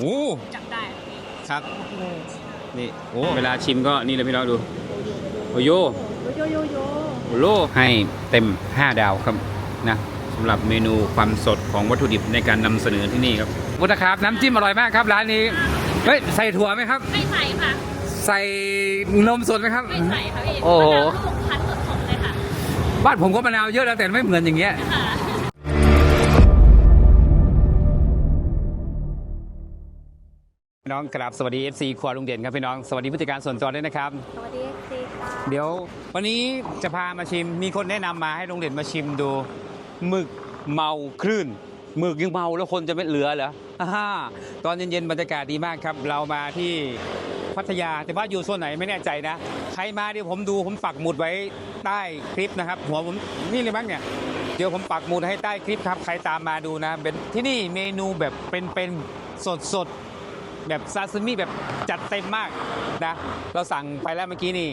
โอ้จับได้ค่ะพี่ครับนี่โอ้เวลาชิมก็นี่เลยพี่น้องดูโอโยโยโยโยโอโลให้เต็ม 5 ดาวครับนะสำหรับเมนูความสดของวัตถุดิบในการนำเสนอที่นี่ครับวุฒครับน้ำจิ้มอร่อยมากครับร้านนี้เฮ้ยใส่ถั่วไหมครับ ไม่ใส่ค่ะใส่นมสดไหมครับไม่ใส่ค่ะพี่โอ้โหมะนาวลูกคั้นสดๆเลยค่ะบ้านผมก็มะนาวเยอะแล้วแต่ไม่เหมือนอย่างเงี้ย น้องกราบสวัสดี FC ครัวลุงเด่นครับพี่น้องสวัสดีผู้จัดการส่วนตัวด้วยนะครับ สวัสดีซีค่ะเดี๋ยววันนี้จะพามาชิมมีคนแนะนำมาให้ลุงเด่นมาชิมดูหมึกเมาคลื่นหมึกยังเมาแล้วคนจะไม่เหลือเหรออ่าตอนเย็นๆบรรยากาศดีมากครับ เรามาที่พัทยาแต่ว่าอยู่โซนไหนไม่แน่ใจนะ ใครมาเดี๋ยวผมดูผมปักหมุดไว้ใต้คลิปนะครับ หัวผมนี่เลยมั้งเนี่ย เดี๋ยวผมปักหมุดให้ใต้คลิปครับ ใครตามมาดูนะ เป็นที่นี่เมนูแบบเป็นๆสดๆ แบบซาซิมิแบบจัดเต็มมากนะเราสั่งไปแล้วเมื่อกี้นี่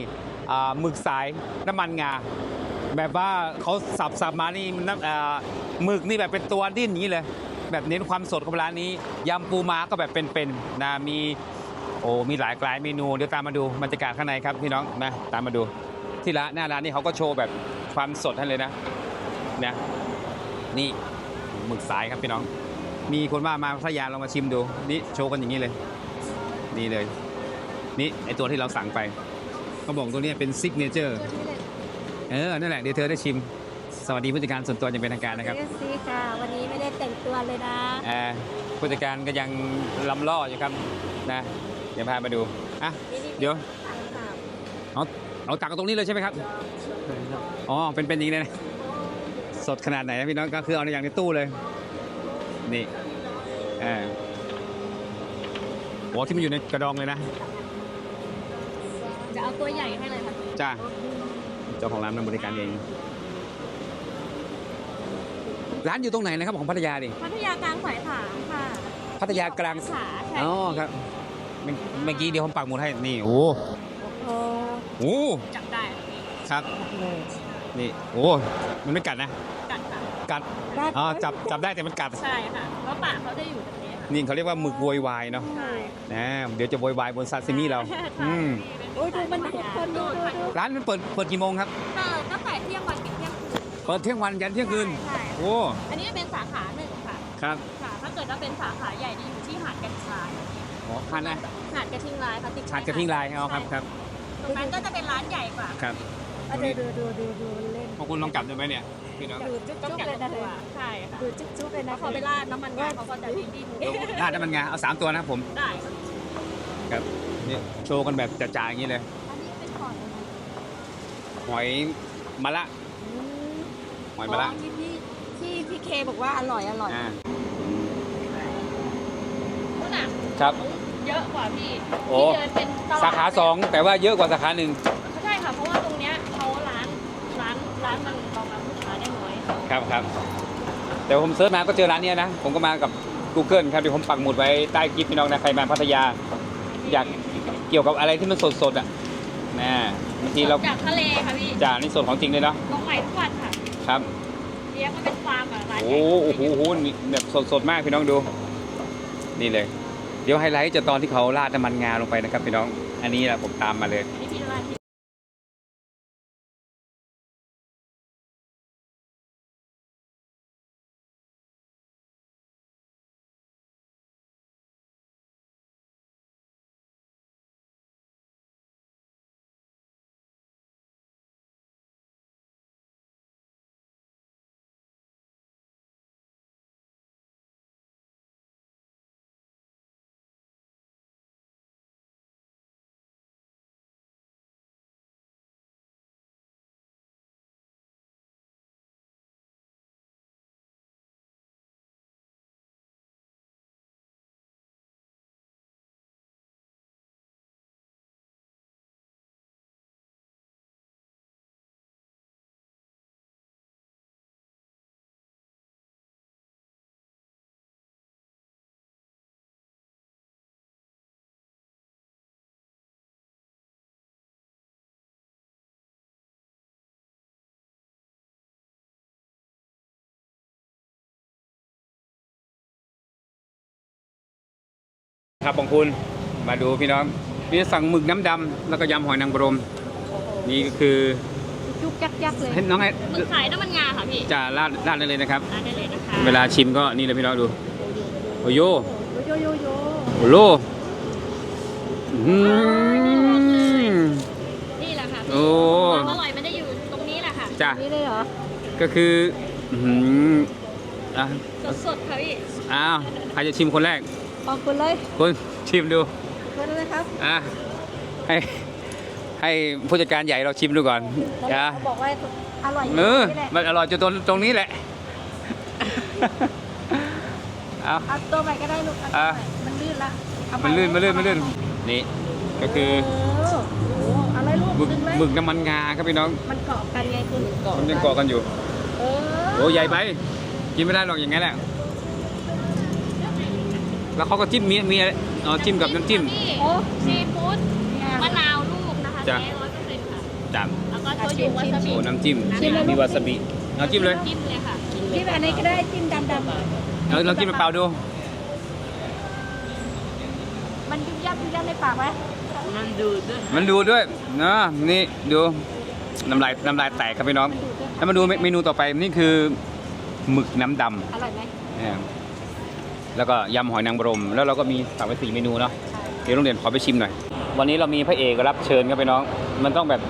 หมึกสายน้ำมันงา แบบว่าเขาสับสับมานี่มันหมึกนี่แบบเป็นตัวดิ้นอย่างนี้เลย แบบเน้นความสดของร้านนี้ยำปูม้าก็แบบเป็นๆนะมีโอ้มีหลายหลายเมนู เดี๋ยวตามมาดูบรรยากาศข้างในครับพี่น้องนะตามมาดู ที่ร้านหน้าร้านนี่เขาก็โชว์แบบความสดให้เลยนะนะนี่หมึกสายครับพี่น้อง มีคนว่ามาพัทยาเรามาชิมดู นี่โชว์กันอย่างนี้เลย นี่เลย นี่ไอตัวที่เราสั่งไปเขาบอกตัวเนี้ยเป็นซิกเนเจอร์เออ นั่นแหละเดี๋ยวเธอได้ชิม สวัสดีผู้จัดการส่วนตัวอย่างเป็นทางการนะครับเอซีค่ะ วันนี้ไม่ได้แต่งตัวเลยนะเอ่อผู้จัดการก็ยังลำล่ออยู่ครับนะเดี๋ยวพามาดูอะเดี๋ยวเอาเอาตักกันตรงนี้เลยใช่ไหมครับอ๋อเป็นเป็นอย่างนี้เลยนะสดขนาดไหนนะพี่น้องก็คือเอาในอย่างในตู้เลย นี่อ่าโอ้ที่มันอยู่ในกระดองเลยนะ จะเอาตัวใหญ่ให้เลยค่ะจ้าเจ้าของร้านมันบริการเอง ร้านอยู่ตรงไหนนะครับของพัทยาดิพัทยากลางสายขาค่ะพัทยากลางขาใช่อ๋อครับเมื่อเมื่อกี้เดี๋ยวผมปักหมุดให้นี่โอ้โอ้โหจับได้ค่ะพี่ครับ นี่โอ้มันไม่กัดนะ กัดค่ะกัดอ๋อจับจับได้แต่มันกัด ใช่ค่ะเพราะปากเขาจะอยู่ตรงนี้ค่ะนี่เขาเรียกว่าหมึกโวยวายเนาะใช่นะเดี๋ยวจะโวยวายบนซาซิมิเราอืมโอ้ยดูมันทุกคนดูดูดูร้านมันเปิดเปิดกี่โมงครับ เปิดตั้งแต่เที่ยงวันถึงเที่ยงคืน เปิดเที่ยงวันยันเที่ยงคืนใช่โอ้อันนี้เป็นสาขาหนึ่งค่ะ ครับค่ะ ถ้าเกิดว่าเป็นสาขาใหญ่จะอยู่ที่หาดกระชายอ๋อพันนะหาดกระทิงลายค่ะติดชาดกระทิงลายเอาครับครับ ตรงนั้นก็จะเป็นร้านใหญ่กว่าครับ ดูดูดูดูดูเล่นพวกคุณลองกลับได้ไหมเนี่ยพี่น้องดูจุ๊บต้องจุ๊บแกะเลยนะตัวใช่ค่ะดูจุ๊บจุ๊บเลยแล้นะวเขาไปราดน้ำมันงาเขาก็จะดิ้นดิ้นลาดน้ำมันงาเอาสามตัวนะครับผมได้ค่ะครับนี่โชว์กันแบบจ่าๆอย่างนี้เลยอันนี้เป็นขอดอะไรหอยมะละหอยมะละที่พี่ที่พี่เคบอกว่าอร่อยอร่อยอ่านู่นน่ะครับเยอะกว่าพี่โอ้ที่เดินเป็นตลดสาขาสองแต่ว่าเยอะกว่าสาขาหนึ่ง ร้านร้านมันรองรับลูกค้าได้น้อยค่ะครับครับแต่ผมเซิร์ชมาก็เจอร้านเนี้ยนะ ผมก็มากับ Google ครับเดี๋ยวผมปักหมุดไว้ใต้คลิปพี่น้องนะใครมาพัทยา อยากเกี่ยวกับอะไรที่มันสดๆอะนะบางทีเราจากทะเลค่ะพี่จ่านี่สดของจริงเลยเนาะลงใหม่ทุกวันค่ะครับเลี้ยงมันเป็นฟาร์มอะร้านใหโอ้ญ่โหโอ้โหโอ้โหนี่แบบสดๆมากพี่น้องดู นี่เลย เดี๋ยวไฮไลท์จะตอนที่เขาราดน้ำมันงาลงไปนะครับพี่น้อง อันนี้แหละผมตามมาเลยนี่ ครับบางคุณมาดูพี่น้องนี่สั่งหมึกน้ำดำแล้วก็ยำหอยนางรมนี่ก็คือยุกยักยักเลยเห็นน้องไอ้หมึกขายน้ำมันงาค่ะพี่จะราดราดได้เลยนะครับร้านได้เลยนะคะเวลาชิมก็นี่เลยพี่น้องดูโอโยโยโยโยโอโลอืมนี่แหละค่ะโอ้ความอร่อยมันจะอยู่ตรงนี้แหละค่ะจ้ะนี่เลยเหรอก็คืออื้อหืออะสดๆค่ะพี่อ้าวใครจะชิมคนแรก ขอบคุณเลยคุณชิมดูขอบคุณเลยครับอะให้ให้ผู้จัดการใหญ่เราชิมดูก่อนแล้วจ้ะเขาบอกว่าอร่อยเออนี่แหละมันอร่อยจนตรงตรงนี้แหละ เอา เอาตัวใหม่ก็ได้ลูกเอาตัวอะใหม่มันลื่นละเอาใหมันลื่นมันลื่นมันลื่นนี่ ก็คือเออโอ้โหเอาเลยลูกหมึกดึงเลยหมึกน้ำมันงาครับพี่น้องมันเกาะกันไงคุณมันยังเกาะกันอยู่เออโอ้ใหญ่ไปกินไม่ได้หรอกอย่างงั้นแหละ แล้วเขาก็จิ้มมีมีอะไรอ๋อจิ้มกับน้ำจิ้มพี่โอ้ซีฟู้ดเนี่ยมะนาวลูกนะคะจ้ะแท้ร้อยเปอร์เซ็นต์ค่ะจ้ะแล้วก็โชยุวาซาบิโอ้น้ำจิ้มจิ้มเลยลูกมีวาซาบิเอาจิ้มเลยจิ้มเลยค่ะจิ้มอันนี้ก็ได้จิ้มดำดำเอาเราจิ้มเปล่าๆดูมันยุ่ยยับยุ่ยยับในปากไหมมันดูด้วยนะนี่ดูน้ำลายน้ำลายแตกครับพี่น้องมันดูดด้วยแล้วมาดูเมนูต่อไปนี่คือหมึกน้ำดอร่อยไหมำเนี่ย แล้วก็ยำหอยนางรม แล้วเราก็มีสั่งไปสี่เมนูเนาะเดี๋ยวโรงเรียนขอไปชิมหน่อย วันนี้เรามีพระเอกรับเชิญครับพี่น้อง มันต้องแบบ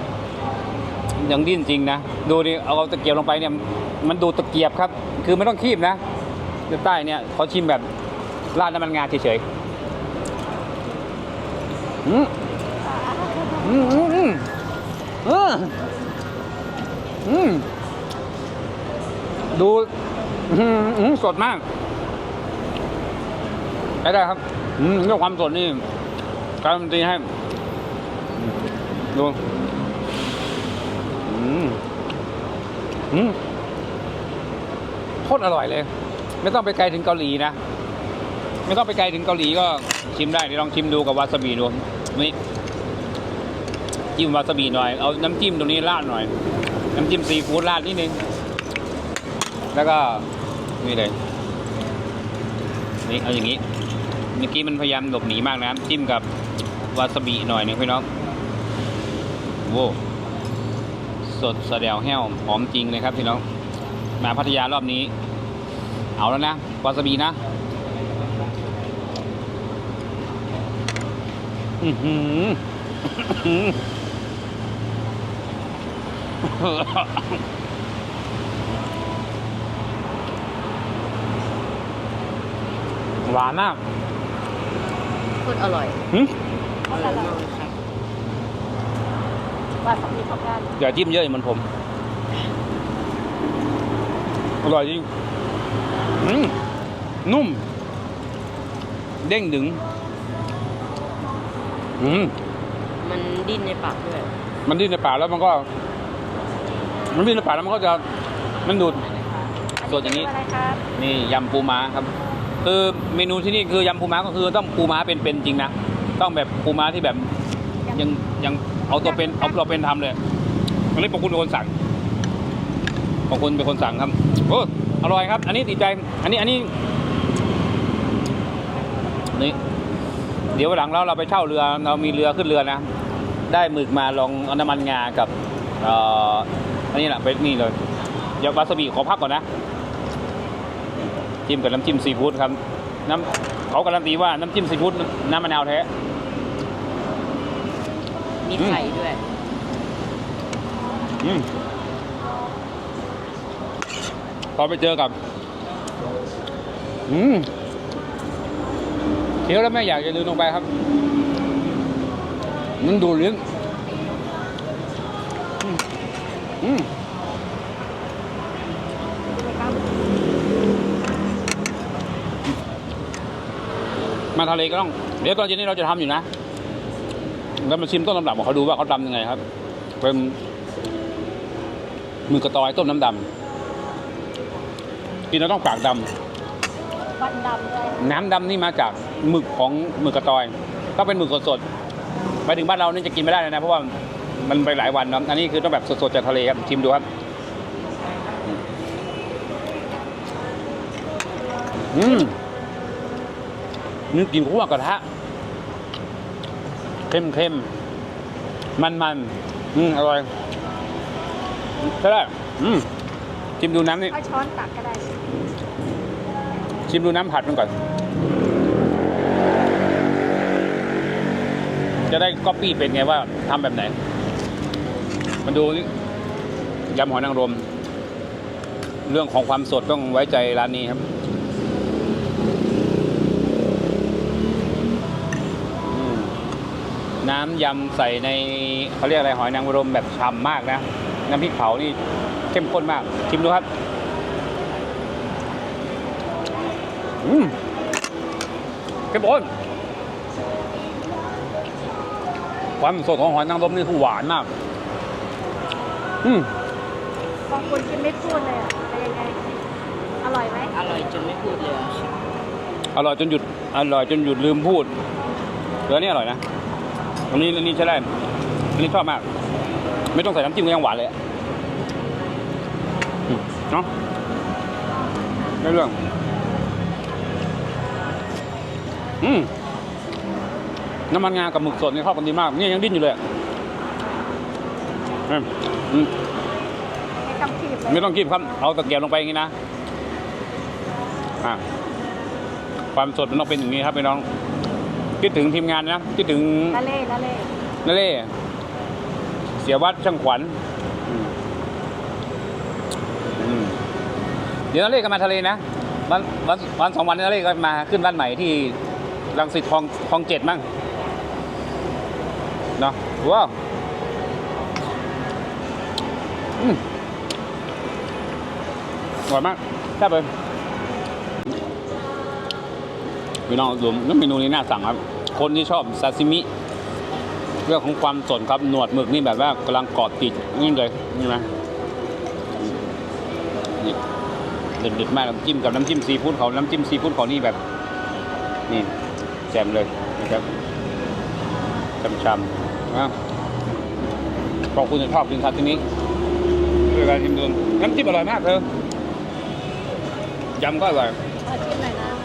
ยังดิ้นจริงนะ ดูดิเอาตะเกียบลงไปเนี่ย มันดูดตะเกียบครับ คือไม่ต้องคีบนะเดี๋ยวใต้เนี่ยเขาชิมแบบราดน้ำมันงาเฉยๆอืมอืมอืมอืมเอออืมดูอื้อหือสดมากใช้ได้ครับอืมเรื่องความสดนี่การันตีให้ดูอืมอืมโคตรอร่อยเลย ไม่ต้องไปไกลถึงเกาหลีนะ ไม่ต้องไปไกลถึงเกาหลีก็ชิมได้เดี๋ยวลองชิมดูกับวาซาบิดูนี่จิ้มวาซาบิหน่อย เอาน้ำจิ้มตรงนี้ราดหน่อย น้ำจิ้มซีฟู้ดราดนิดนึง แล้วก็นี่เลยนี่เอาอย่างนี้ เมื่อกี้มันพยายามหลบหนีมากนะจิ้มกับวาซาบิหน่อยนึงพี่น้องโว้สดสะเดวแห้วหอมจริงเลยครับพี่น้องมาพัทยารอบนี้ เอาแล้วนะวาซาบินะอือหือหวานมาก ตรอร่อยหึอร่อยมากครับว่าสามีเขาการอย่าจิ้มเยอะเหมือนผม อร่อยจริงอืมนุ่ม เด้งดึงอืมมันดิ้นในปากด้วยมันดิ้นในปากแล้วมันก็ มันดิ้นในปากแล้วมันก็จะมันดูด ส่วนอย่างนี้ อะไรครับ นี่ยำปูม้าครับ คือเมนูที่นี่คือยำปูม้าก็คือต้องปูม้าเป็นเป็นจริงนะต้องแบบปูม้าที่แบบยังยังเอาตัวเป็นเอาตัวเป็นทำเลยอันนี้ปองคุณเป็นคนสั่งปองคุณเป็นคนสั่งครับโอ้อร่อยครับ อันนี้ติดใจ อันนี้อันนี้นี่เดี๋ยววันหลังเราเราไปเช่าเรือเรามีเรือขึ้นเรือนะ ได้หมึกมาลองเอาน้ำมันงากับเอ่ออันนี้แหละไปนี่เลยเดี๋ยววาซาบิขอพักก่อนนะ จิ้มกับน้ำจิ้มซีฟู้ดครับ น้ำเขาการันตีว่าน้ำจิ้มซีฟู้ดน้ำมะนาวแท้ มีอืมไข่ด้วย อืมพอไปเจอกับ อืมเคี้ยวแล้วไม่อยากจะลืมลงไปครับ มันดูดลิ้นอืมอืมมา ทะเลก็ต้องเดี๋ยวตอนเย็นนี้เราจะทำอยู่นะแล้วมาชิมต้นตำรับของเขาดูว่าเขาทำยังไงครับ เป็นหมือกระตอยต้มน้ำดำกินแล้วต้องปากดวันดำเลยำน้ำดำนี่มาจากหมึกของหมึกกระตอย ก็เป็นหมึกสดๆไปถึงบ้านเรานี่จะกินไม่ได้เลยนะ เพราะว่ามันไปหลายวันเนาะอันนี้คือต้องแบบสดๆจากทะเลครับชิมดูครับอืม นี่กินคั่วกระทะเข้มเข้มมันมันอืมอร่อยใช่ได้อืมชิมดูน้ำนี่เอาช้อนตักก็ได้ ชิมดูน้ำผัดมันก่อน จะได้ก๊อปปี้เป็นไงว่าทำแบบไหน มาดูนี่ยำหอยนางรม เรื่องของความสดต้องไว้ใจร้านนี้ครับ น้ำยำใส่ในเขาเรียกอะไรหอยนางรมแบบฉ่ำมากนะ น้ำพริกเผานี่เข้มข้นมาก ชิมดูครับ อืมเข้มข้นความสดของหอยนางรมนี่คือหวานมาก อืมบางคนกินไม่พูดเลยอะเป็นยังไง อร่อยไหมอร่อยจนไม่พูดเลยอะอร่อยจนหยุด อร่อยจนหยุดลืมพูดเรือนี่อร่อยนะ อันนี้อันนี้ใช้ได้อันนี้ชอบมาก ไม่ต้องใส่น้ำจิ้มก็ยังหวานเลยอะอืมเนาะได้เรื่อง อืมน้ำมันงากับหมึกสดนี่เข้ากันดีมากนี่ยังดิ้นอยู่เลยอะอืมอืมไม่ต้องคีบเลยไม่ต้องคีบครับ เอาตะเกียบลงไปอย่างนี้นะ อะความสดมันต้องเป็นอย่างนี้ครับพี่น้อง คิดถึงทีมงานนะคิดถึงละเล่ละเล่นั่นเล่เสียวัดช่างขวัญอืมอืมเดี๋ยวนั่นเล่ก็มาทะเลนะวันวันวันสองวันนั่นเล่ก็มาขึ้นบ้านใหม่ที่รังสิตคลองคลองเจ็ดมั้งเนาะว้าวอืมอร่อยมากแซ่บเลย พี่น้องรวมน้ำเมนูนี้น่าสั่งครับ คนที่ชอบซาซิมิ เรื่องของความสดครับหนวดหมึกนี่แบบว่ากำลังเกาะติดนี่เลยนี่ไหมนี่เด็ดๆมากน้ำจิ้มกับน้ำจิ้มซีฟู้ดเขาน้ำจิ้มซีฟู้ดเขานี่แบบ นี่แจ่มเลยนะครับช้ำๆนะขอบคุณที่ชอบกินครับที่นี้ด้วยการชิมดูน้ำจิ้มอร่อยมากเธอยำก็อร่อยนะ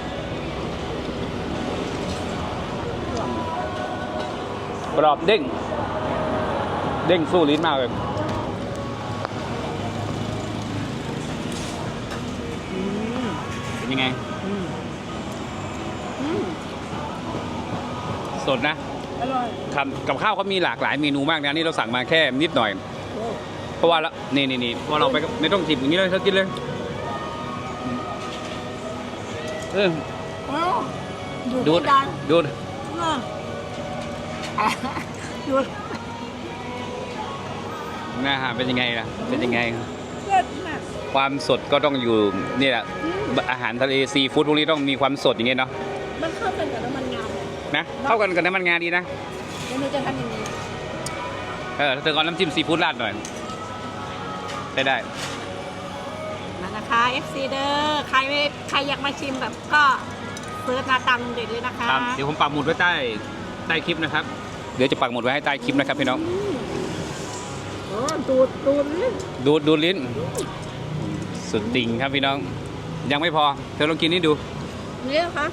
กรอบเด้ง เด้งสู้ลิ้นมากเลยเป็นยังไง สดนะอร่อยครับกับข้าวเขามีหลากหลายเมนูมากนะนี่เราสั่งมาแค่นิดหน่อย เพราะว่าละนี่นี่นี่พอเราไปก็ไม่ต้องจิบอย่างนี้เลยเธอกินเลยเออดูดูดดัน ดูดดูดนะฮะเป็นยังไงล่ะ เป็นยังไง เลิศมากความสดก็ต้องอยู่นี่แหละอาหารทะเลซีฟู้ดพวกนี้ต้องมีความสดอย่างเงี้ยเนาะมันเข้ากันกับน้ำมันงามเลยนะเข้ากันกับน้ำมันงาดีนะเดี๋ยวหนูจะทำอย่างนี้เออเธอเอาน้ำจิ้มซีฟู้ดราดหน่อยได้ได้มานะคะ FC เด้อใครไม่ใครอยากมาชิมแบบก็เซิร์ชมาตังเด็ดเลยนะคะครับเดี๋ยวผมปักหมุดไว้ใต้ ใต้คลิปนะครับ เดี๋ยวจะปักหมุดไว้ให้ใต้คลิปนะครับพี่น้อง อ๋อดูดดูดเลยดูดดูดลิ้น สุดติ่งครับพี่น้อง ยังไม่พอ เธอลองกินนี่ดู เนี่ยคะ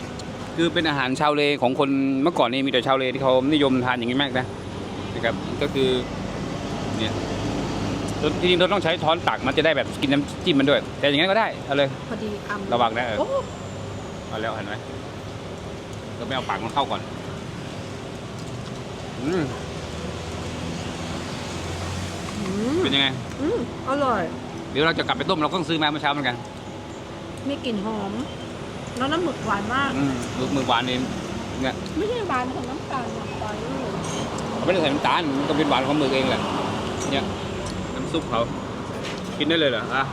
คือเป็นอาหารชาวเลของคนเมื่อก่อนนี่มีแต่ชาวเลที่เขานิยมทานอย่างนี้มากนะนะครับ ก็คือเนี่ยจริงๆเราต้องใช้ช้อนตักมันจะได้แบบกินน้ำจิ้มมันด้วย แต่อย่างนั้นก็ได้เอาเลย พอดีคำระวังนะเออ โอ้ เอาแล้วเห็นไหมเราไม่เอาปากมันเข้าก่อน อืมอืมเป็นยังไง อืมอร่อย เดี๋ยวเราจะกลับไปต้มเราก็ต้องซื้อมาเมื่อเช้าเหมือนกันมีกลิ่นหอม แล้วน้ำหมึกหวานมาก อืมมือมือหวานเองเนี่ยไม่ใช่หวานของน้ำตาลหวานไปเขาไม่ได้ใส่น้ำตาลมันก็เป็นหวานของมือเองแหละเนี่ยน้ำซุปเขากินได้เลยเหรออะ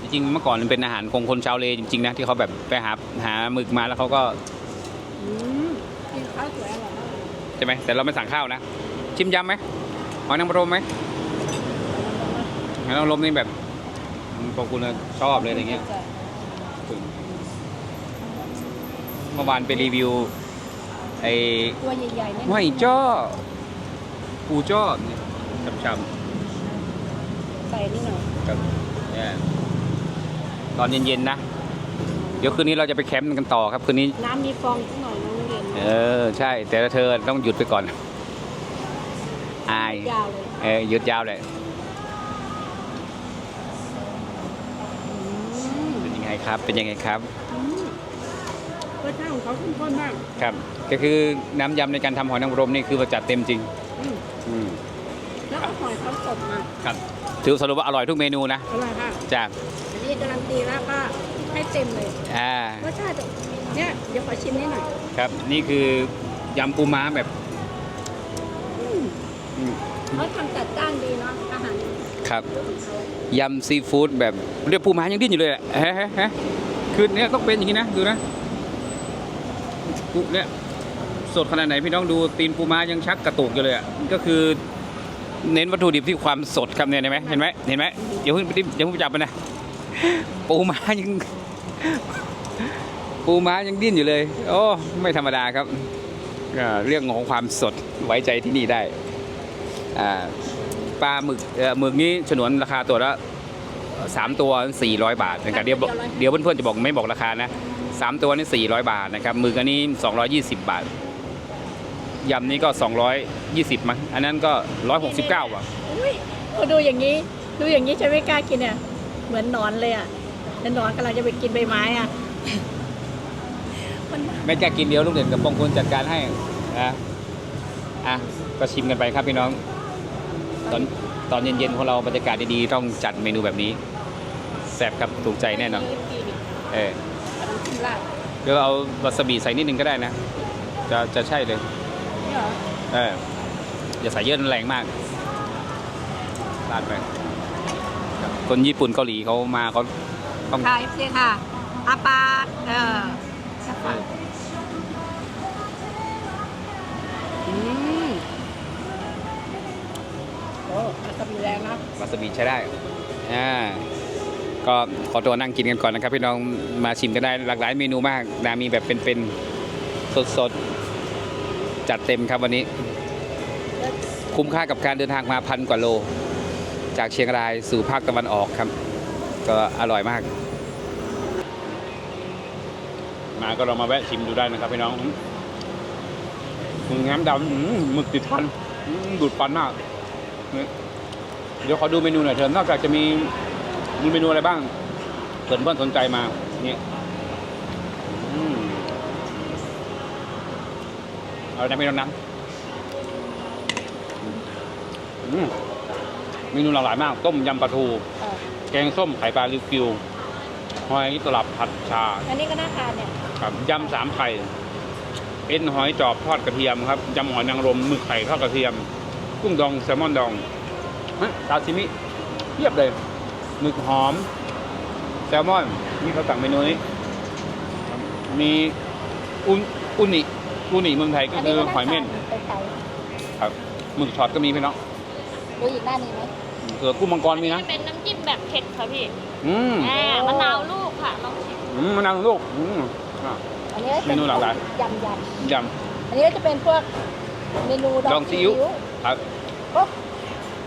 จริงๆเมื่อก่อนมันเป็นอาหารของคนชาวเลจริงๆนะที่เขาแบบไปหาหาหมึกมาแล้วเขาก็อืมกินข้าวสวยอร่อยมากใช่ไหมแต่เราไม่สั่งข้าวนะ ชิมยำไหมหอยนางรมไหมหอยนางรมนี่แบบพวกคุณชอบเลยอะไรเงี้ยเมื่อวานไปรีวิวไอ้ตัวใหญ่ๆเนี่ยห้อยจ้อปูจ้อเนี่ยช้ำใส่นี่หน่อยๆครับเนี่ยตอนเย็นๆนะ เดี๋ยวคืนนี้เราจะไปแคมป์กันต่อครับคืนนี้ น้ำมีฟองสักหน่อยน้อง เรียนเอเออ ใช่ แต่เธอต้องหยุดไปก่อน อาย ยาวเลยเออหยุดยาวเลย อืมเป็นยังไงครับ เป็นยังไงครับ อืมรสชาติของเขาเข้มข้นมากครับ ก็คือน้ำยำในการทำหอยนางรมนี่คือว่าจัดเต็มจริง อืมอืมแล้วก็หอยเขาสดมากครับ ถือสรุปว่าอร่อยทุกเมนูนะอร่อยค่ะจากอันนี้การันตีแล้วก็ให้เต็มเลยอ่ารสชาติ เนี่ยเดี๋ยวขอชิมนิดหน่อยครับ นี่คือยำปูม้าแบบอืมอืมเขาทำจัดจ้านดีเนาะอาหารครับของเขายำซีฟู้ดแบบเรียกปูม้ายังดิ้นอยู่เลยอะเฮ้เฮ้เฮ้คือเนี่ยต้องเป็นอย่างนี้นะดูนะปูเนี่ยสดขนาดไหนพี่น้องดูตีนปูม้ายังชักกระตุกอยู่เลยอะก็คือ เน้นวัตถุดิบที่ความสดครับเนี่ยเห็นไหมเห็นไหมเห็นไหมเดี๋ยวเพิ่งไปดิเดี๋ยวเพิ่งไปจับมันนะปูม้ายัง ปูม้ายังดิ้นอยู่เลย โอ้ไม่ธรรมดาครับก็เรื่องของความสดไว้ใจที่นี่ได้อ่าปลาหมึกเอ่อหมึกนี้ฉนวนราคาตัวละสามตัว 400 บาทนะครับเดี๋ยวบอกเดี๋ยวเพื่อนๆจะบอกไม่บอกราคานะสามตัวนี่400 บาทนะครับหมึกอันนี้ 220 บาทยำนี้ก็ 220มั้งอันนั้นก็ 169บาทอุ้ยพอดูอย่างนี้ดูอย่างนี้ฉันไม่กล้ากินเนี่ยเหมือนหนอนเลยอะแล้วหนอนกำลังจะไปกินใบไม้อะ มันไม่กล้ากินเดียวลูกเด่นกับปองคุณจัดการให้นะอะก็ชิมกันไปครับพี่น้อง ตอนตอนเย็นๆของเราบรรยากาศดีๆต้องจัดเมนูแบบนี้แซ่บครับถูกใจแน่นอนเออน้ำจิ้มราดเดี๋ยวเอาวาซาบิใส่นิดนึงก็ได้นะ จะจะใช่เลยนี่เหรอเอออย่าใส่เยอะแรงมากราดไปครับคนญี่ปุ่นเกาหลีเขามาเขาต้องค่ะเอฟซีค่ะอาปากเออสัก ฝั่งอืมโอ้มันจะมีแรงนะวาซาบิใช้ได้ อ่า ก็ขอตัวนั่งกินกันก่อนนะครับ พี่น้องมาชิมกันได้หลากหลายเมนูมากนะมีแบบเป็นๆสดๆ จัดเต็มครับวันนี้ คุ้มค่ากับการเดินทางมาพันกว่าโล จากเชียงรายสู่ภาคตะวันออกครับ ก็อร่อยมาก มาก็ลองมาแวะชิมดูได้นะครับพี่น้องน้ำดำอื้อหมึกติดฟันอื้อดูดฟันมาก เดี๋ยวขอดูเมนูหน่อยเถอะนอกจากจะมีมีเมนูอะไรบ้างเพื่อนเพื่อนสนใจมานี่อืมเอาน้ำไม่ต้องน้ำอืมเมนูหลากหลายมาก ต้มยำปลาทูเออแกงส้มไข่ปลาลิวกิวหอยตลับผัดชา อันนี้ก็น่าทานเนี่ย ครับยำสามไข่เอ็นหอยจอบทอดกระเทียมครับยำหอยนางรมหมึกไข่ทอดกระเทียม กุ้งดองแซลมอนดองฮะซาซิมิเทียบเลยหมึกหอม แซลมอนนี่เขาสั่งเมนูนี้ครับมีอุนอุนิอุนิเมืองไทยก็คือหอยเม่นเป็นไข่ครับหมึกช็อตก็มีพี่น้องดูอีกด้านนี้ไหมเสือกุ้งมังกรมีนะเป็นน้ำจิ้มแบบเผ็ดค่ะพี่ อืมอ่ามะนาวลูกค่ะลองชิมอืมมะนาวลูก อืม อะอันนี้ก็จะเมนูหลากหลาย ยำยยำอันนี้ก็จะเป็นพวกเมนูดองซีอิ๊วำครับก็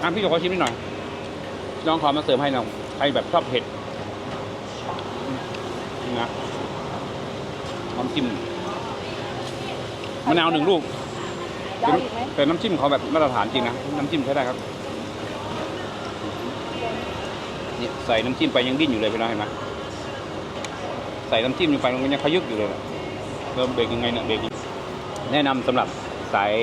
อะพี่ขอชิมนิดหน่อยลองขอมาเสริมให้หน่อยใครแบบชอบเผ็ดนี่นะน้ำจิ้มมะนาวหนึ่งลูกยาวอีกไหมแต่น้ำจิ้มเขาแบบมาตรฐานจริงนะ น้ำจิ้มใช้ได้ครับนี่ใส่น้ำจิ้มไปยังดิ้นอยู่เลยพี่น้องเห็นไหมใส่น้ำจิ้มลงไปมันยังขยึกอยู่เลยนะเริ่มเบรกยังไงเนี่ยเบรกยังแนะนำสำหรับสาย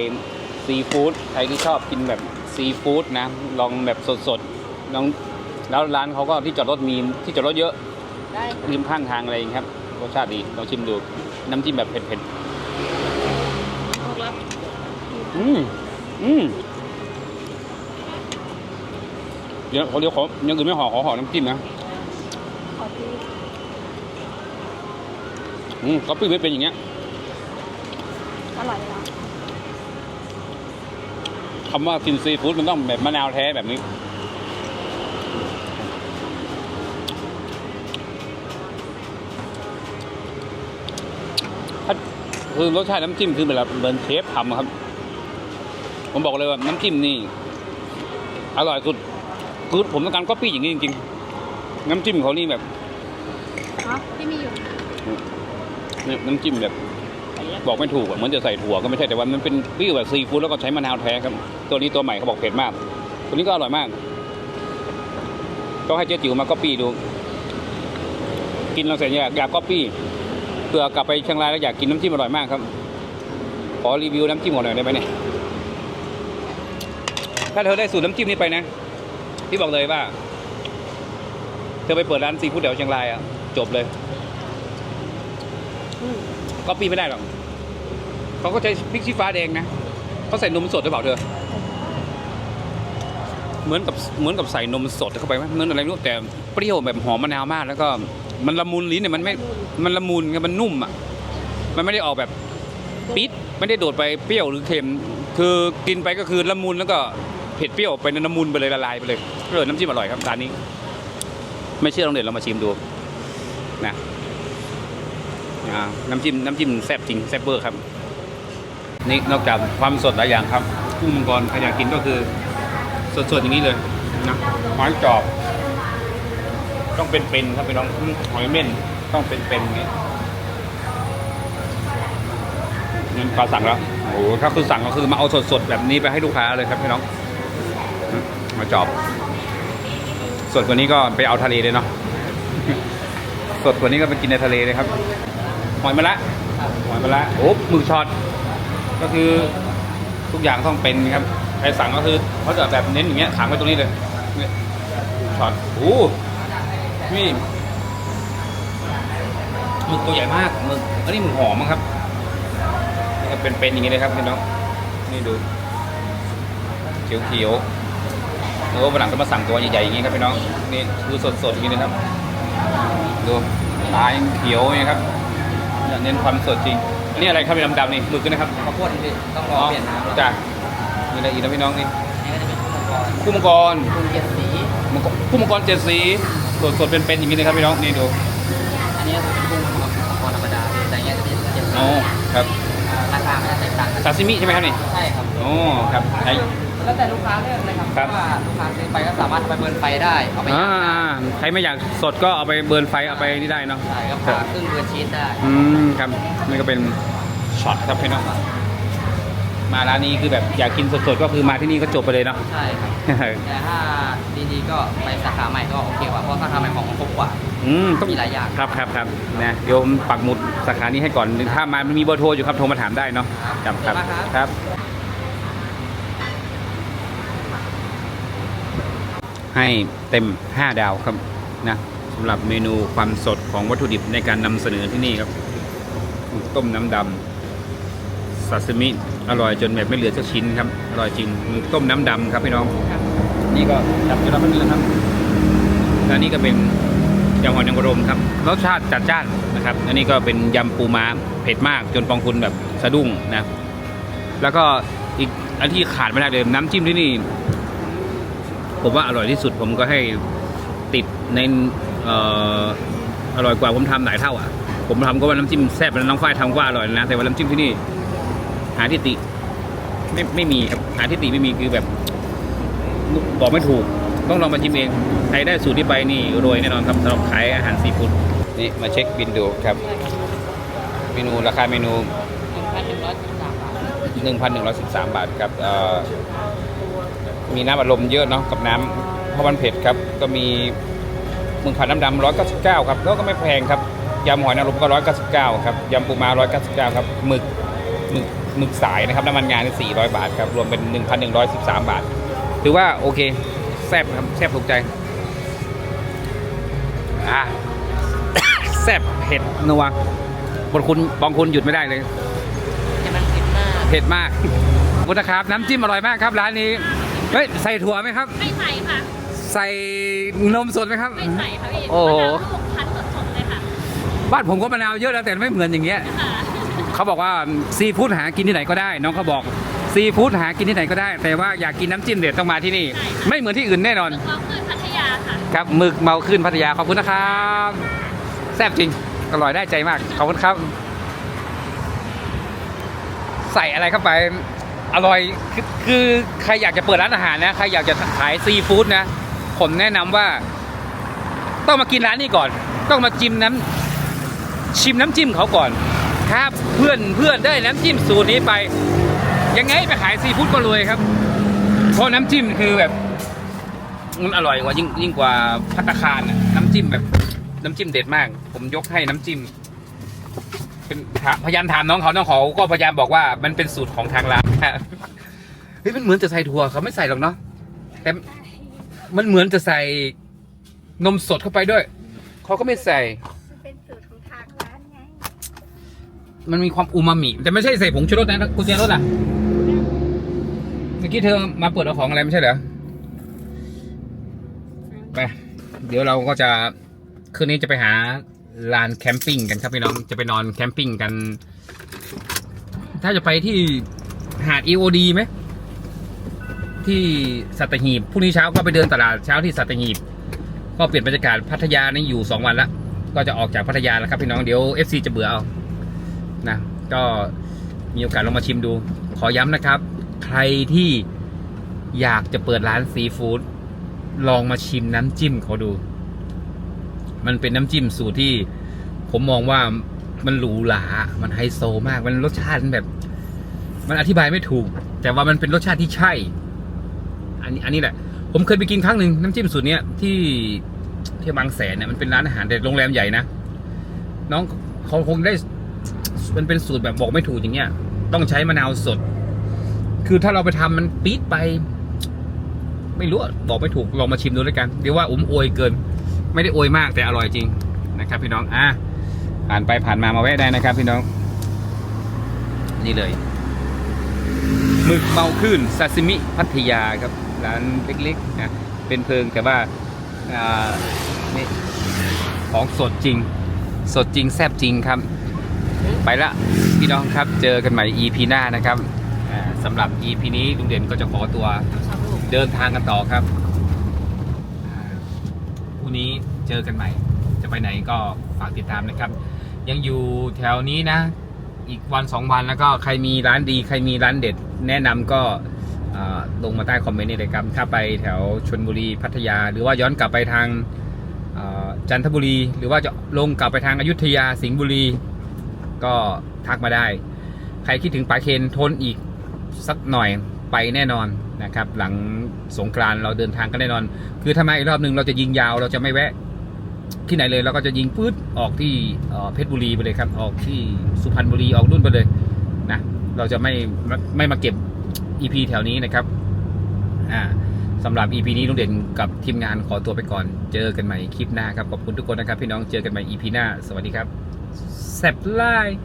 ซีฟู้ดใครที่ชอบกินแบบซีฟู้ดนะ ลองแบบสดๆลองแล้วร้านเขาก็ที่จอดรถมีที่จอดรถเยอะได้ริมข้างทางอะไรอย่างเงี้ยครับรสชาติดีลองชิมดู น้ำจิ้มแบบเผ็ดๆอืมอืมเดี๋ยวเขาเดี๋ยวขอยังอื่นไม่ห่อขอห่อน้ำจิ้มนะขอที อืมก็ปิ้งไม่เป็นอย่างเงี้ย อร่อยนะคำว่ากินซีฟู้ดมันต้องแบบมะนาวแท้แบบนี้ถ้าคือรสชาติน้ำจิ้มคือแบบเหมือนเชฟทำอะครับ ผมบอกเลยว่าน้ำจิ้มนี่ อร่อยสุดคือผมต้องการก๊อปปี้อย่างนี้จริงๆ น้ำจิ้มเขานี่แบบเนาะที่มีอยู่เนี่ย น้ำจิ้มแบบไปแล้วบอกไม่ถูกอะเหมือนจะใส่ถั่วก็ไม่ใช่แต่ว่ามันเป็นเปรี้ยวแบบซีฟู้ดแล้วก็ใช้มะนาวแท้ครับ ตัวนี้ตัวใหม่เขาบอกเผ็ดมาก ตัวนี้ก็อร่อยมากต้องให้เจ๊จิ๋วมาก๊อปปี้ดู กินเราเสร็จอยากอยากก๊อปปี้เผื่อกลับไปเชียงรายแล้วอยากกินน้ำจิ้มอร่อยมากครับขอรีวิวน้ำจิ้มหน่อยได้ไหมเนี่ยถ้าเธอได้สูตรน้ำจิ้มนี้ไปนะพี่บอกเลยว่า เธอไปเปิดร้านซีฟู้ดแถวเชียงรายอะจบเลย ก็ปีไม่ได้หรอกเขาก็ใช้พริกชี้ฟ้าแดงนะเขาใส่นมสดหรือเปล่าเธอ เหมือนกับเหมือนกับใส่นมสดเข้าไปไหมเหมือนอะไรไม่รู้แต่เปรี้ยวแบบหอมมะนาวมาก แล้วก็มันละมุนลิ้นเนี่ยมันไม่มันละมุนไงมันนุ่มอะมันไม่ได้ออกแบบปิดไม่ได้โดดไปเปรี้ยวหรือเค็ม คือกินไปก็คือละมุนแล้วก็เผ็ดเปรี้ยวไปในละมุนไปเลยละลายไปเลยเออน้ำจิ้มอร่อยครับร้านนี้ ไม่เชื่อลองเด็ดเรามาชิมดูนะ อ่าน้ำจิ้มน้ำจิ้มแซ่บจริงแซ่บเบอร์ครับ นี่นอกจากความสดหลายอย่างครับกุ้งมังกรใครอยากกินก็คือสดๆอย่างนี้เลยนะหอยจอบ ต้องเป็นๆครับเป็นน้องหอยเม่นต้องเป็นๆอย่างนี้นี่ปลาสั่งแล้วโอ้โหถ้าคือสั่งก็คือมาเอาสดๆแบบนี้ไปให้ลูกค้าเลยครับพี่น้องมหอยจอบ สดกว่านี้ก็ไปเอาทะเลเลยเนาะสดกว่านี้ก็ไปกินในทะเลเลยครับ หอยมะละหอยมะละโอ้หมึกช็อตก็คือทุกอย่างต้องเป็นครับใครสั่งก็คือเขาจะแบบเน้นอย่างเงี้ยขังไว้ตรงนี้เลยเนี่ยช็อตโอ้นี่หมึกตัวใหญ่มากหมึกอันนี้หมึกหอมมั้งครับนี่ก็เป็นๆอย่างนี้เลยครับพี่น้องนี่ดูเขียวๆโอ้วันหลังก็มาสั่งตัวใหญ่ๆอย่างนี้ครับพี่น้องนี่คือสดๆอย่างนี้นะครับดูตายเขียวอย่างนี้ครับ เนี่ยเน้นความสดจริง อันนี้อะไรครับเป็นดำๆนี่หมึกนะครับข้าวโพดนี่ต้องรอเปลี่ยนน้ำจ้ะมีอะไรอีกนะพี่น้องนี่นี่ก็จะเป็นข้าวมังกรคู่มังกรคุณเจ็ดสีมังกรคู่มังกรเจ็ดสีสดๆเป็นๆอย่างนี้เลยครับพี่น้องนี่ดูอันนี้ก็คือกุ้งมังกรธรรมดาแต่อันเนี้ยจะเป็นเจ็ดสีอ๋อครับราคาไม่ได้แตกต่างกันซาซิมิใช่ไหมครับนี่ใช่ครับอ๋อครับไอ้ แล้วแต่ลูกค้าเลือกเลยครับครับเพาะว่าลูกค้าซื้อไปก็สามารถเอาไปเบิร์นไฟได้เอาไปอ่าย่างได้ใครไม่อยากสดก็เอาไปเบิร์นไฟเอาไปนี่ได้เนาะใช่ก็ผ่าครึ่งเบิร์นชีสได้อืมครับนี่ก็เป็นช็อตครับพี่น้องมาร้านนี้คือแบบอยากกินสดๆก็คือมาที่นี่ก็จบไปเลยเนาะ ใช่ครับแต่ถ้าดีๆก็ไปสาขาใหม่ก็โอเคกว่าเพราะสาขาใหม่ของมันครบกว่า อืมต้องมีหลายอย่าง ครับครับครับนะเดี๋ยวผมปักหมุดสาขานี้ให้ก่อนถ้ามามีเบอร์โทรอยู่ครับโทรมาถามได้เนาะครับครับขอบคุณมากครับ ครับ ให้เต็ม 5 ดาวครับนะสำหรับเมนูความสดของวัตถุดิบในการนำเสนอที่นี่ครับต้มน้ำดำซาซิมิอร่อยจนแบบไม่เหลือสักชิ้นครับอร่อยจริงต้มน้ำดำครับพี่น้อง นี่ก็จับจุดรับนี้แล้วครับและนี่ก็เป็นยำหอยนางรมครับรสชาติจัดจ้านนะครับอันนี้ก็เป็นยำปูม้าเผ็ดมากจนปองคุณแบบสะดุ้งนะแล้วก็อีกอันที่ขาดไม่ได้เลยน้ำจิ้มที่นี่ ผมว่าอร่อยที่สุดผมก็ให้ติดในอร่อยกว่าผมทำหลายเท่าอะ ผมทำก็ว่าน้ำจิ้มแซ่บแล้วน้องฝ้ายทำก็อร่อยนะ แต่ว่าน้ำจิ้มที่นี่ หาที่ติ ไม่ไม่มีครับหาที่ติไม่มีคือแบบบอกไม่ถูก ต้องลองมาชิมเอง ใครได้สูตรที่ไปนี่รวยแน่นอนครับสำหรับขายอาหารซีฟู้ดนี่มาเช็คบินดูครับ เมนูราคาเมนู 1,113 บาทครับเอ่อ มีน้ำอัดลมเยอะเนาะกับน้ำเพราะมันเผ็ดครับ ก็มีหมึกผัดน้ำดำ199ครับแล้วก็ไม่แพงครับยำหอยนางรมก็199ครับยำปูม้า199ครับหมึกหมึกหมึกสายนะครับน้ำมันงานี่400บาทครับรวมเป็น1,113บาท ถือว่าโอเคแซ่บครับแซ่บถูกใจอะแซ่บเผ็ดนัวบางคุณบางคุณหยุดไม่ได้เลยจะมันเผ็ดมากเผ็ดมากขอบคุณนะครับ น้ำจิ้มอร่อยมากครับร้านนี้ เฮ้ยใส่ถั่วไหมครับ ไม่ใส่ค่ะ ใส่นมสดไหมครับ ไม่ใส่ค่ะพี่โอ้โห มะนาวลูกคั้นสดๆเลยค่ะบ้านผมก็มะนาวเยอะแล้วแต่ไม่เหมือนอย่างเงี้ย ค่ะเขาบอกว่าซีฟู้ดหากินที่ไหนก็ได้ น้องเขาบอกซีฟู้ดหากินที่ไหนก็ได้ แต่ว่าอยากกินน้ำจิ้มเด็ดต้องมาที่นี่ ไม่เหมือนที่อื่นแน่นอน เราคือพัทยาค่ะ ครับหมึกเมาขึ้นพัทยาขอบคุณนะครับแซ่บจริงอร่อยได้ใจมากขอบคุณครับ ใส่อะไรเข้าไป อร่อยคือคือใครอยากจะเปิดร้านอาหารนะใครอยากจะขายซีฟู้ดนะผมแนะนำว่า ต้องมากินร้านนี้ก่อน ต้องมาจิ้มน้ำชิมน้ำจิ้มเขาก่อน ถ้าเพื่อนเพื่อนได้น้ำจิ้มสูตรนี้ไป ยังไงไปขายซีฟู้ดก็รวยครับ เพราะน้ำจิ้มคือแบบมันอร่อยกว่ายิ่งยิ่งกว่าพัตตาคารน่ะน้ำจิ้มแบบ น้ำจิ้มเด็ดมาก ผมยกให้น้ำจิ้มเป็นพยายามถามน้องเขาน้องเขาก็พยายามบอกว่ามันเป็นสูตรของทางร้าน เฮ้ยมันเหมือนจะใส่ถั่วเขาไม่ใส่หรอกเนาะแต่มันเหมือนจะใส่นมสดเข้าไปด้วยเขาก็ไม่ใส่ เป็นสูตรของทางร้านไงมันมีความอูมามิแต่ไม่ใช่ใส่ผงชูรสนะกุญแจรถอะเมื่อกี้เธอมาเปิดเอาของอะไรไม่ใช่เหรอไปเดี๋ยวเราก็จะคืนนี้จะไปหาลานแคมปิ้งกันครับพี่น้องจะไปนอนแคมปิ้งกัน ถ้าจะไปที่ หาด EOD ไหมที่สัตหีบพรุ่งนี้เช้าก็ไปเดินตลาดเช้าที่สัตหีบ ก็เปลี่ยนบรรยากาศพัทยานี่อยู่สองวันละก็จะออกจากพัทยาแล้วครับพี่น้องเดี๋ยว FC จะเบื่อเอานะก็มีโอกาสลองมาชิมดู ขอย้ำนะครับ ใครที่อยากจะเปิดร้านซีฟู้ดลองมาชิมน้ำจิ้มเขาดู มันเป็นน้ำจิ้มสูตรที่ ผมมองว่ามันหรูหรา มันไฮโซมาก มันรสชาติมันแบบ มันอธิบายไม่ถูก แต่ว่ามันเป็นรสชาติที่ใช่ อันนี้อันนี้แหละ ผมเคยไปกินครั้งหนึ่งน้ำจิ้มสูตรเนี้ยที่ที่บางแสนเนี่ยมันเป็นร้านอาหารแต่โรงแรมใหญ่นะน้องเขาคงได้มันเป็นสูตรแบบบอกไม่ถูกอย่างเงี้ย ต้องใช้มะนาวสด คือถ้าเราไปทำมันปี๊ดไป ไม่รู้บอกไม่ถูกลองมาชิมดูด้วยกันเดี๋ยวว่าอุ้มอวยเกิน ไม่ได้อวยมากแต่อร่อยจริงนะครับ พี่น้องอะผ่านไปผ่านมามาแวะได้นะครับ พี่น้อง นี่เลย มึกเมาคลื่นซาซิมิพัทยาครับร้านเล็กๆนะเป็นเพิงแต่ว่าอ่านี่ของสดจริง สดจริงแซ่บจริงครับ ไปละพี่น้องครับเจอกันใหม่ EP หน้านะครับสำหรับ EP นี้ลุงเด่นก็จะขอตัวเดินทางกันต่อครับอ่าพรุ่งนี้เจอกันใหม่ จะไปไหนก็ฝากติดตามนะครับ ยังอยู่แถวนี้นะ อีกวันสองวันแล้วก็ใครมีร้านดี ใครมีร้านเด็ด แนะนำก็ลงมาใต้คอมเมนต์นี่เลยครับ ถ้าไปแถวชนบุรีพัทยา หรือว่าย้อนกลับไปทางจันทบุรี หรือว่าจะลงกลับไปทางอายุทยาสิงห์บุรี ก็ทักมาได้ ใครคิดถึงปลาเคนทนอีกสักหน่อยไปแน่นอนนะครับ หลังสงกรานเราเดินทางกันแน่นอน คือถ้ามาอีกรอบหนึ่งเราจะยิงยาวเราจะไม่แวะ ที่ไหนเลยเราก็จะยิงปื๊ดออกที่เพชรบุรีไปเลยครับ ออกที่สุพรรณบุรีออกนุ่นไปเลยนะเราจะไม่ไม่ไม่มาเก็บ EP แถวนี้นะครับอ่าสำหรับ EP นี้ลุงเด่นกับทีมงานขอตัวไปก่อน เจอกันใหม่คลิปหน้าครับ ขอบคุณทุกคนนะครับ พี่น้องเจอกันใหม่ EP หน้า สวัสดีครับแซบไลน์